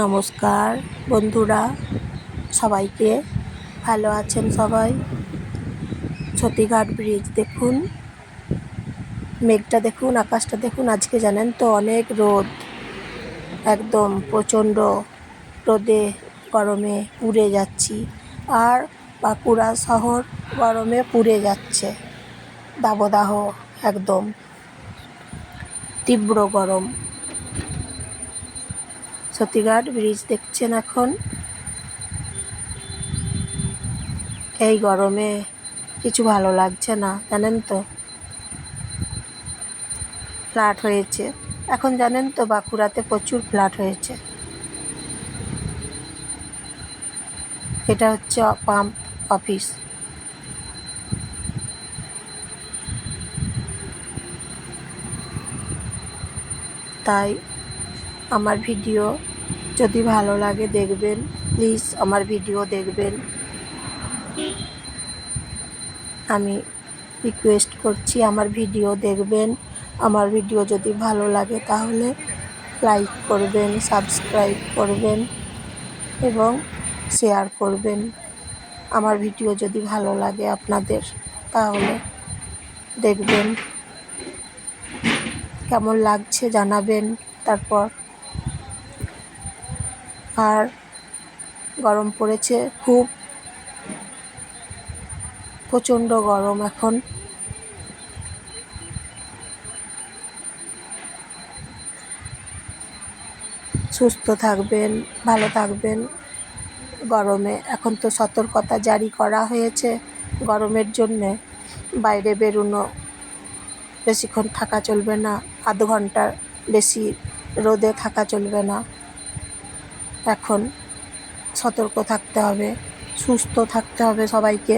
নমস্কার, বন্ধুরা, সবাইকে ভালো আছেন সবাই? সতীঘাট ব্রিজ দেখুন, মেঘটা দেখুন, আকাশটা দেখুন, আজকে জানেন তো অনেক রোদ, একদম প্রচণ্ড রোদে, গরমে পুড়ে যাচ্ছি, আর বাঁকুড়া শহর গরমে পুড়ে যাচ্ছে, দাবদাহ একদম, তীব্র গরম। সতীঘাট ব্রিজ দেখছেন এখন? এই গরমে কিছু ভালো লাগছে না, জানেন তো? ফ্ল্যাট হয়েছে। এখন জানেন তো বাঁকুড়াতে প্রচুর ফ্ল্যাট হয়েছে। এটা হচ্ছে পাম্প অফিস। তাই আমার ভিডিও যদি ভালো লাগে দেখবেন প্লিজ আমার ভিডিও দেখবেন। আমি রিকোয়েস্ট করছি আমার ভিডিও দেখবেন। আমার ভিডিও যদি ভালো লাগে তাহলে লাইক করবেন সাবস্ক্রাইব করবেন এবং শেয়ার করবেন। আমার ভিডিও যদি ভালো লাগে আপনাদের, তাহলে দেখবেন। কেমন লাগছে জানাবেন, তারপর আর গরম পড়েছে, খুব প্রচণ্ড গরম এখন। সুস্থ থাকবেন, ভালো থাকবেন। গরমে এখন তো সতর্কতা জারি করা হয়েছে গরমের জন্যে। বাইরে বেরোনো বেশিক্ষণ থাকা চলবে না, আধ ঘণ্টার বেশি রোদে থাকা চলবে না। এখন সতর্ক থাকতে হবে, সুস্থ থাকতে হবে সবাইকে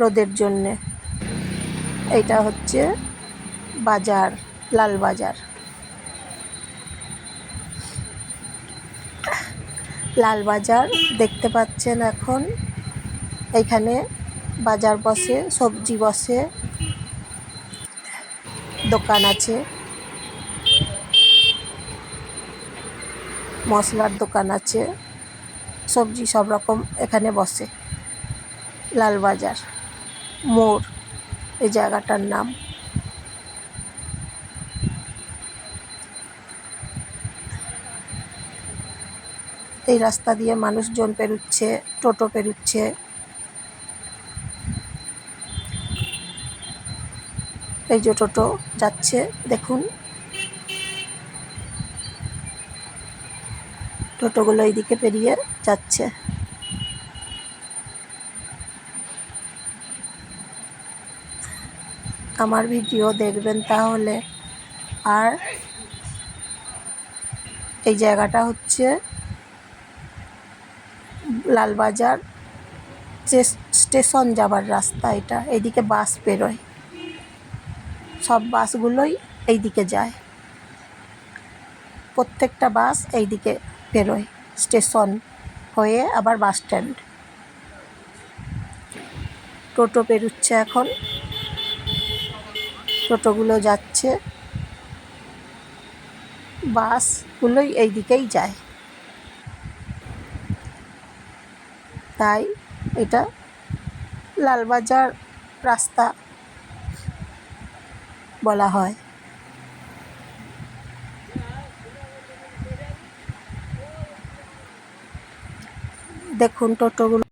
রোদের জন্যে। এটা হচ্ছে বাজার, লাল বাজার। লাল বাজার দেখতে পাচ্ছেন এখন। এখানে বাজার বসে, সবজি বসে, দোকান আছে। মশলার দোকান আছে, সবজি সব রকম এখানে বসে। লালবাজার মোড়, এই জায়গাটার নাম। এই রাস্তা দিয়ে মানুষজন পেরুচ্ছে, টোটো পেরুচ্ছে। এই যে টোটো যাচ্ছে, দেখুন। টোটোগুলো এইদিকে পেরিয়ে যাচ্ছে। আমার ভিডিও দেখবেন তাহলে। আর এই জায়গাটা হচ্ছে লালবাজার স্টেশন যাবার রাস্তা এটা। এইদিকে বাস বেরোয়। সব বাসগুলোই এই দিকে যায়। প্রত্যেকটা বাস এই বেরোয়, স্টেশন হয়ে আবার বাস স্ট্যান্ড। টোটো পেরুচ্ছে এখন। টোটোগুলো যাচ্ছে। বাসগুলোই এই দিকেই যায়। তাই এটা লালবাজার রাস্তা বলা হয়। দেখুন টোটোগুলো।